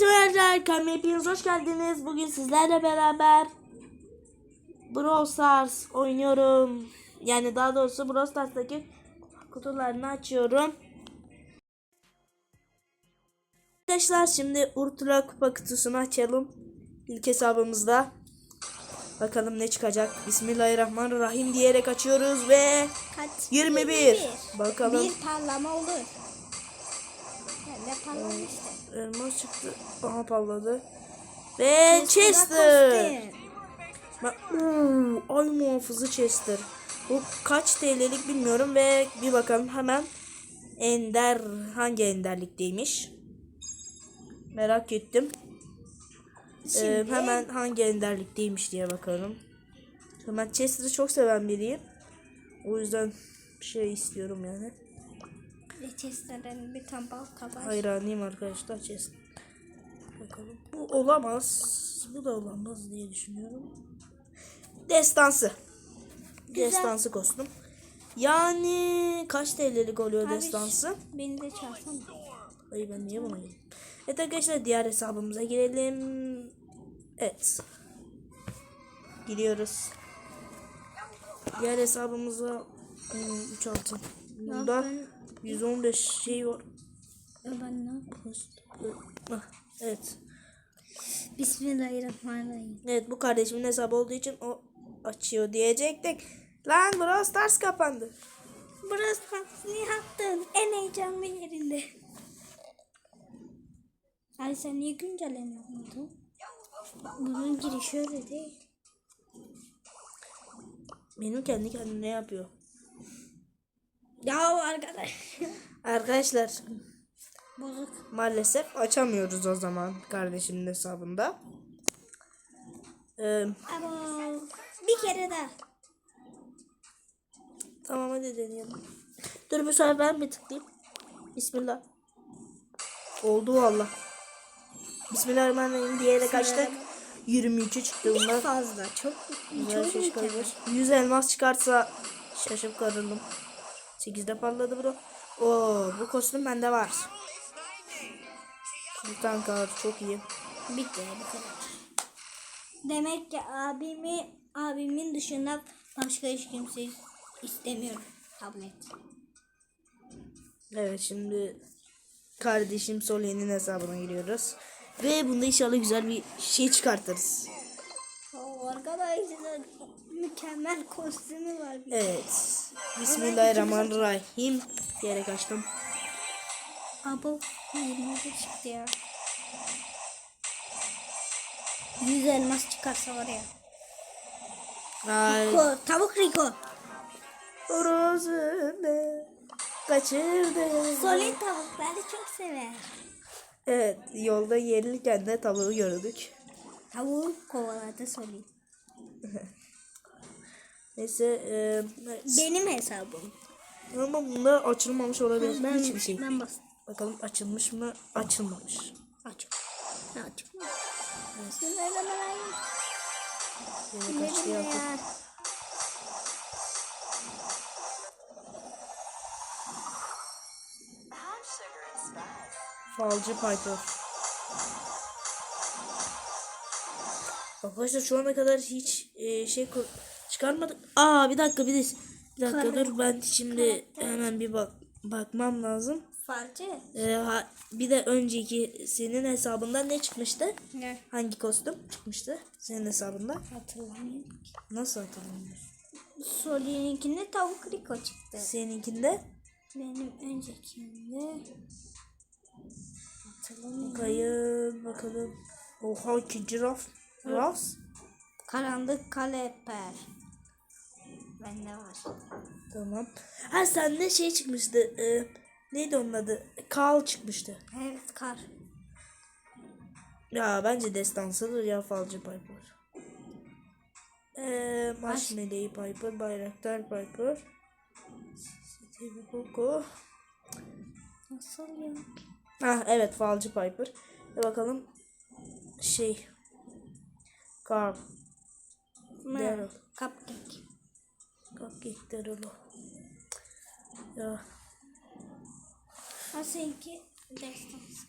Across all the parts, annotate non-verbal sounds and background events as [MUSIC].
Herkese merhaba. Kanalıma hepiniz hoş geldiniz. Bugün sizlerle beraber Brawl Stars oynuyorum. Yani daha doğrusu Brawl Stars'taki kutularını açıyorum. Arkadaşlar şimdi Ultra Kupa kutusunu açalım. İlk hesabımızda. Bakalım ne çıkacak. Bismillahirrahmanirrahim diyerek açıyoruz ve Kaç? 21. Bakalım. Bir parlama olur. Ben de parlamıştım. Elmas çıktı. Aha palladı. Ve Chester. Uuu, ay muhafızı Chester. Bu kaç TL'lik bilmiyorum ve bir bakalım hemen Ender hangi enderlikteymiş? Merak ettim. Ee, Şimdi- hemen hangi enderlikteymiş diye bakalım. Ben Chester'ı çok seven biriyim. O yüzden bir şey istiyorum yani. Chester'den bir tane balta var. Hayranıyım arkadaşlar Chester. Bakalım. Bu olamaz. Bu da olamaz diye düşünüyorum. Destansı. Güzel. Destansı kostüm. Yani kaç TL'lik oluyor Abi, destansı? Beni de çalsana. Ay ben niye buna girdim? Evet arkadaşlar diğer hesabımıza girelim. Evet. Giriyoruz. Diğer hesabımıza 3 altın. Bunda 115 şey var. Ben ne? Ah, Evet. Bismillahirrahmanirrahim. Evet bu kardeşimin hesabı olduğu için o açıyor diyecektik. Lan Brawl Stars kapandı. Burası ne yaptın? En heyecanlı yerinde. Ay sen niye güncellemiyorsun? Bunun girişi öyle değil. Benim kendi kendine yapıyor. Ya arkadaş. Arkadaşlar Bozuk. maalesef açamıyoruz o zaman kardeşimin hesabında. Ee, Ama bir kere daha. tamam hadi deneyelim. Dur bu sefer ben bir tıklayayım. Bismillah. Oldu valla. Bismillahirrahmanirrahim diyerek açtık. 23'ü çıktı bunlar. Fazla çok Güzel çok şey mükemmel. çıkarmış. 100 elmas çıkarsa şaşıp kalırım. 8'de patladı bro. Oo, bu kostüm bende var. Sultan kar çok iyi. Bitti bu kadar. Demek ki abimi abimin dışında başka hiç kimse istemiyorum. Tablet. Evet şimdi kardeşim Solya'nın hesabına giriyoruz. Ve bunda inşallah güzel bir şey çıkartırız. Oo, arkadaşlar mükemmel kostümü var. Evet. Bismillahirrahmanirrahim diyerek açtım. Abo 21 çıktı ya. 100 elmas çıkarsa var ya. Ay. Rico, tavuk Rico. Orozunu kaçırdı. Solid tavukları çok sever. Evet yolda gelirken de tavuğu gördük. Tavuğu kovaladı Solid. [LAUGHS] Neyse e, Benim hesabım. ama bunlar açılmamış olabilir. Ben, Hiçbir şey. ben bastım. Bakalım açılmış mı? Açılmamış. Aç. Ne aç? Yine kaçtı ya. ya. Falcı Piper. Arkadaşlar şu ana kadar hiç e, şey kur- çıkarmadık. Aa bir dakika bir de bir dakika Karakter. dur ben şimdi hemen bir bak bakmam lazım. Falcı. E, ha, bir de önceki senin hesabından ne çıkmıştı? Ne? Hangi kostüm çıkmıştı senin hesabında? Hatırlamıyorum. Nasıl hatırlamıyorsun? Soli'ninkinde tavuk Rico çıktı. Seninkinde Benim öncekinde hatırlamıyorum. kayın bakalım. Oha ikinci raf. Raf. Karanlık kaleper. Bende var. Tamam. Ha sende şey çıkmıştı. E, neydi onun adı? Kal çıkmıştı. Evet kar. Ya bence destansıdır ya falcı Piper. Eee Marshmallow Piper, Bayraktar Piper. Stevie Coco. Nasıl ya? Ah evet falcı Piper. Ve bakalım şey. Carl. Daryl. Cupcake. Daryl. Ya Ha seninki destans.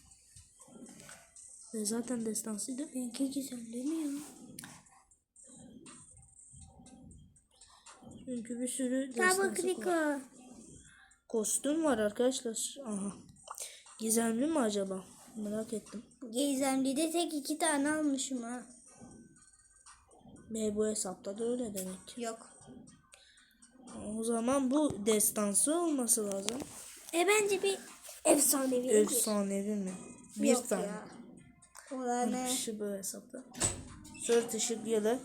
E zaten destansıydı. Benimki güzel değil mi ya? Çünkü bir sürü destansı Riko. kostüm var arkadaşlar. Aha. Gizemli mi acaba? Merak ettim. Gizemli'de tek iki tane almışım ha. Ve bu hesapta da öyle demek. Yok. O zaman bu destansı olması lazım. E bence bir efsanevi. Efsanevi mi? Bir Yok tane. ya. Olanı. Şu bu hesapta. Sört ışık yılı.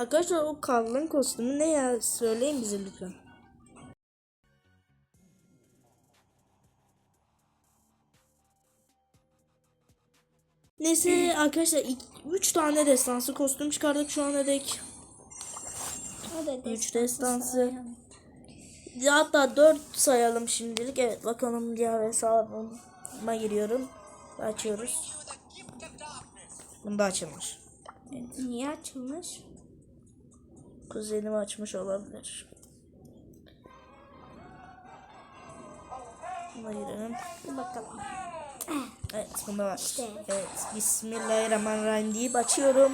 Arkadaşlar o Karl'ın kostümü ne ya? Söyleyin bize lütfen. Neyse arkadaşlar 3 tane destansı kostüm çıkardık şu ana dek. O da Üç destansı. Ya Hatta 4 sayalım şimdilik. Evet bakalım diğer hesabıma giriyorum. Açıyoruz. Bunda açılmış. Niye açılmış? Kuzenim açmış olabilir. Girelim. Bir bakalım. Evet bunda var. İşte. Evet Bismillahirrahmanirrahim deyip açıyorum.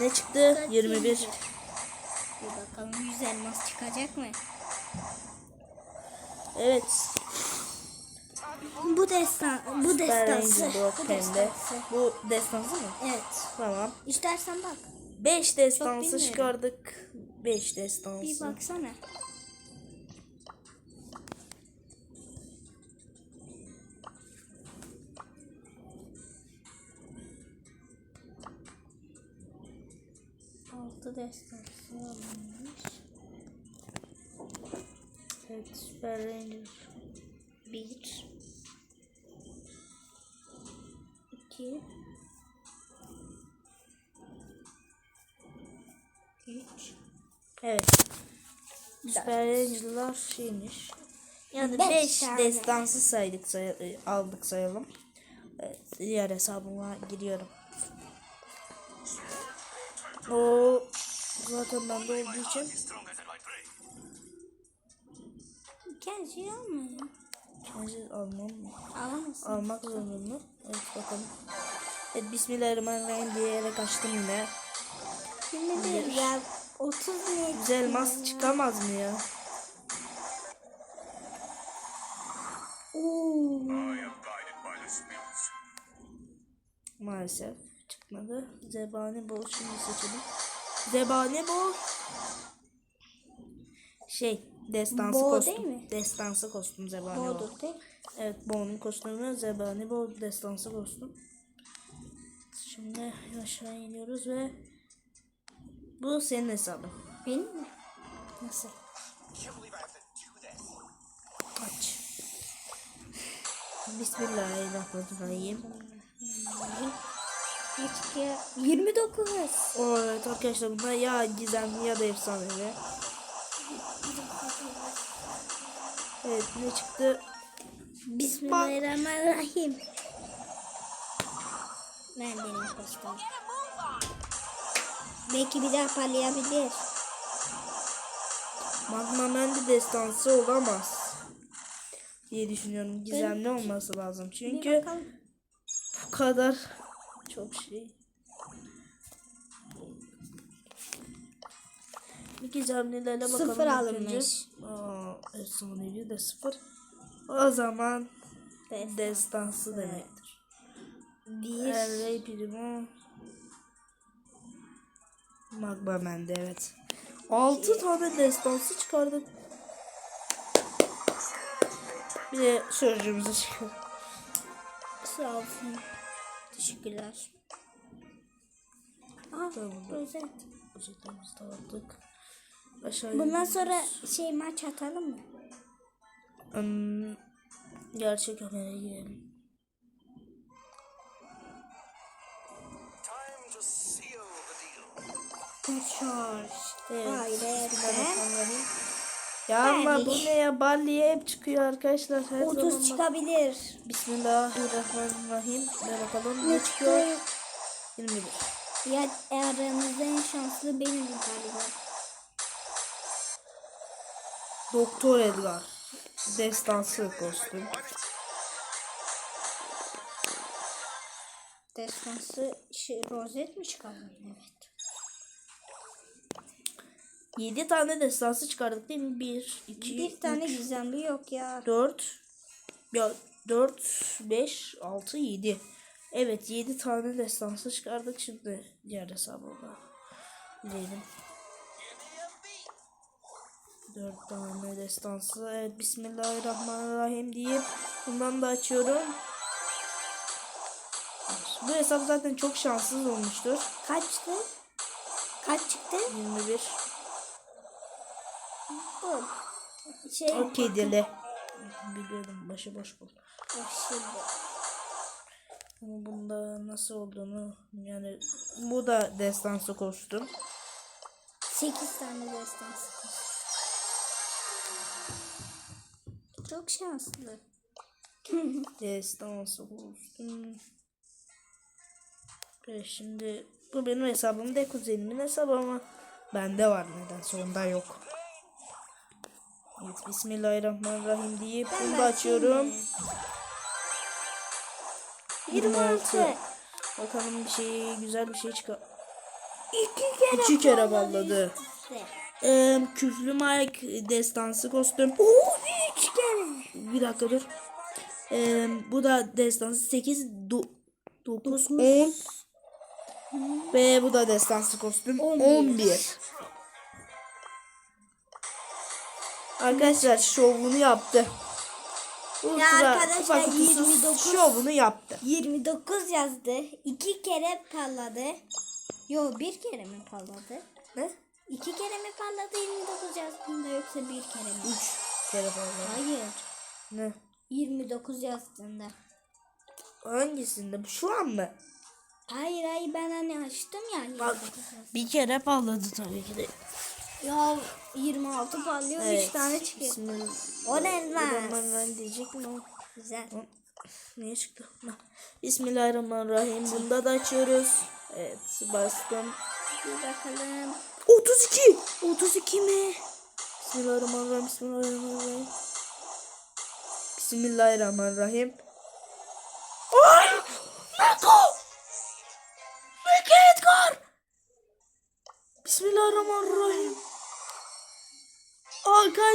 Ne çıktı? 21. Bir bakalım yüz elmas çıkacak mı? Evet. Bu destan, bu Süper destansı. Ranger Block Bu pembe. destansı. Bu destansı mı? Evet. Tamam. İstersen bak. 5 destansı çıkardık. 5 destansı. Bir baksana. Altı destansı alınmış. Evet Süper Ranger. Bir. İki. Üç. Evet. Süper Ranger'lar şeymiş. Yani Beş 5 tane. destansı saydık say aldık sayalım. Evet, diğer hesabıma giriyorum. O zaten bende olduğu için Kendisi almıyor. kendi almam mı? Alamazsın. Almak zorunda mı? Evet bakalım. Evet Bismillahirrahmanirrahim diyerek açtım yine. Şimdi bir ya 30 ne? Güzel elmas çıkamaz mı ya? Oo. Maalesef çıkmadı. Zebani bol şimdi seçelim. Zebani bol. Şey destansı Bo kostüm. değil mi? Destansı kostüm zebani bol. Boğdur değil. Evet Bo'nun kostümü zebani bol destansı kostüm. Şimdi aşağı iniyoruz ve bu senin hesabın. Benim mi? Nasıl? Aç. Bismillahirrahmanirrahim. Ne çıkıyor? 29. O evet arkadaşlar bunlar ya gizemli ya da efsanevi. Evet ne çıktı? Bismillahirrahmanirrahim. Ben benim kostüm. Belki bir daha parlayabilir. Magma Mendi destansı olamaz. diye düşünüyorum. Gizemli olması lazım. Çünkü bu kadar çok şey. Bir gizemlilerle bakalım. Sıfır alınmış. Aa, efsanevi de sıfır. O zaman Destan. destansı demektir. Bir. El Rey Primo. Magma Mendi evet. 6 tane destansı çıkardık. Bir de sözcüğümüzü çıkardık. Sağ olsun. Teşekkürler. Aa, Tamam. güzel. Özetlerimizi dağıttık. Aşağıya Bundan iniyoruz. sonra şey maç atalım mı? Hmm, gerçek kameraya girelim. Time to seal the deal. Evet. Hayır. Ya ama bu ne ya? Balliye hep çıkıyor arkadaşlar. Her 30 zaman çıkabilir. Bismillahirrahmanirrahim. Ne bakalım ne çıkıyor? 21. Ya aranızda en şanslı benim galiba. Doktor Edgar. Destansı kostüm. Destansı şey, rozet mi çıkardı? Evet. 7 tane destansı çıkardık değil mi? 1, 2, Bir tane gizemli yok ya. 4 ya 4 5 6 7 Evet 7 tane destansı çıkardık şimdi diğer hesabıma gidelim 4 tane destansı evet Bismillahirrahmanirrahim deyip bundan da açıyorum bu hesap zaten çok şanssız olmuştur Kaçtı? Kaç çıktı? 21 Bu. Şey. o kedili biliyordum başıboş bu Bak Şimdi. Ama bunda nasıl olduğunu yani bu da destansı kostüm. 8 tane destansı. Çok şanslı. [LAUGHS] Destansı kostüm. Ve şimdi bu benim hesabım de kuzenimin hesabı ama bende var nedense onda yok. Evet Bismillahirrahmanirrahim deyip bunu da açıyorum. 26. Bakalım bir şey güzel bir şey çıkar. İki kere, İki kere balladı. Ee, küflü Mike destansı kostüm. Oo, üç kere. Bir dakika dur. Ee, bu da destansı 8 9 Dokuz. 10 ve bu da destansı kostüm 11. 11. Arkadaşlar şovunu yaptı. Ultra arkadaşlar, kupa kutusu 29 şovunu yaptı. 29 yazdı. İki kere parladı. Yo bir kere mi parladı? Ne? İki kere mi parladı 29 yazdığında yoksa bir kere mi? 3 kere falan. Hayır. Ne? 29 yazdığında. Hangisinde? Şu an mı? Hayır hayır ben hani açtım ya. 29 Bak bir kere parladı tabii ki de. Ya 26 parlıyor 3 tane çıkıyor. Bismillah. O ne lan? Ben diyecek mi? Güzel. Niye çıktı? Bismillahirrahmanirrahim. Bunda da açıyoruz. Evet bastım. Bir bakalım. 32. 32 mi? Bismillahirrahmanirrahim. Bismillahirrahmanirrahim. Bismillahirrahmanirrahim. Ay! Meko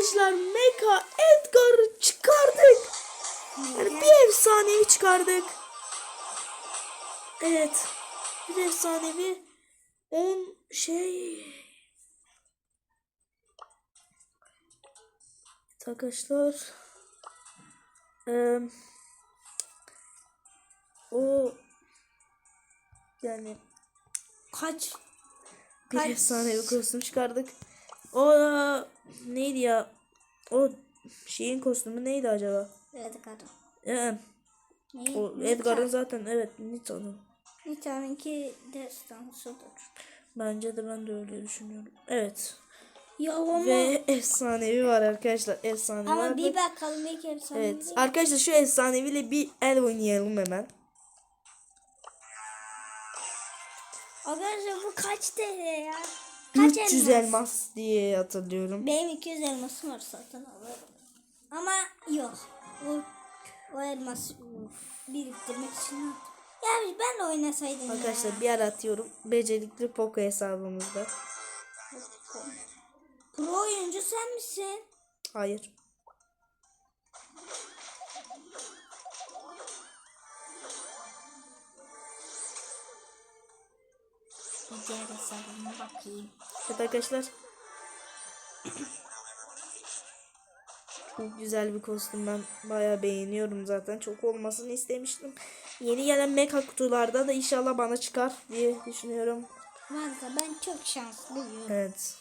Arkadaşlar Mecha Edgar'ı çıkardık. Yani bir efsanevi çıkardık. Evet. Bir efsanevi 10 şey Arkadaşlar eee, o yani Kaç? bir Kaç? efsanevi kostüm çıkardık. O neydi ya? O şeyin kostümü neydi acaba? Edgar. Ee, Ne? o Edgar'ın zaten evet Nita'nın. Nita'nınki destansıdır. Bence de ben de öyle düşünüyorum. Evet. Ya ama, Ve efsanevi var arkadaşlar. Efsanevi ama var. bir bakalım ilk efsane. Evet. Arkadaşlar şu efsaneviyle bir el oynayalım hemen. Arkadaşlar bu kaç TL ya? Kaç 300 elmas diye hatırlıyorum. Benim 200 elmasım var satın alırım. Ama yok. O, o elması biriktirmek için ne yaptım? Ya ben de oynasaydım ya. Arkadaşlar bir ara atıyorum. Becerikli Poco hesabımızda. Pro oyuncu sen misin? Hayır. Diğer hesabıma bakayım. Evet arkadaşlar. Çok güzel bir kostüm ben bayağı beğeniyorum zaten. Çok olmasını istemiştim. Yeni gelen mecha kutularda da inşallah bana çıkar diye düşünüyorum. Varsa ben çok şanslıyım. Evet.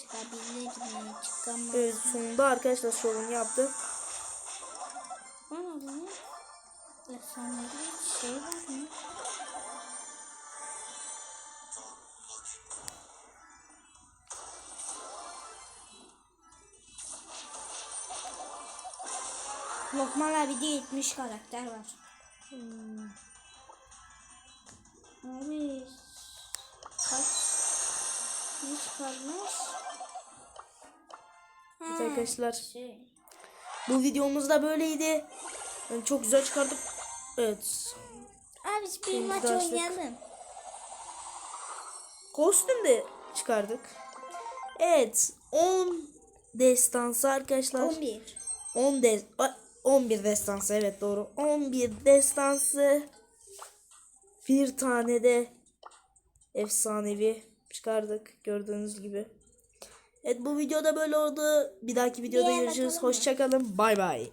Çıkabilir mi? Çıkamaz. Evet sonunda arkadaşlar şovunu yaptı. Bu ne? Efsanevi şey var mı? Lokman abi de 70 karakter var. Hmm. Abi kaç ne çıkarmış? Evet arkadaşlar şey. bu videomuz da böyleydi. Yani çok güzel çıkardık. Evet. Abi bir Şimdi maç oynayalım. Kostüm de çıkardık. Evet. 10 destansı arkadaşlar. 11. 10 de a- 11 destansı evet doğru. 11 destansı. Bir tane de efsanevi çıkardık gördüğünüz gibi. Evet bu videoda böyle oldu. Bir dahaki videoda görüşürüz. Hoşçakalın. Bay bay.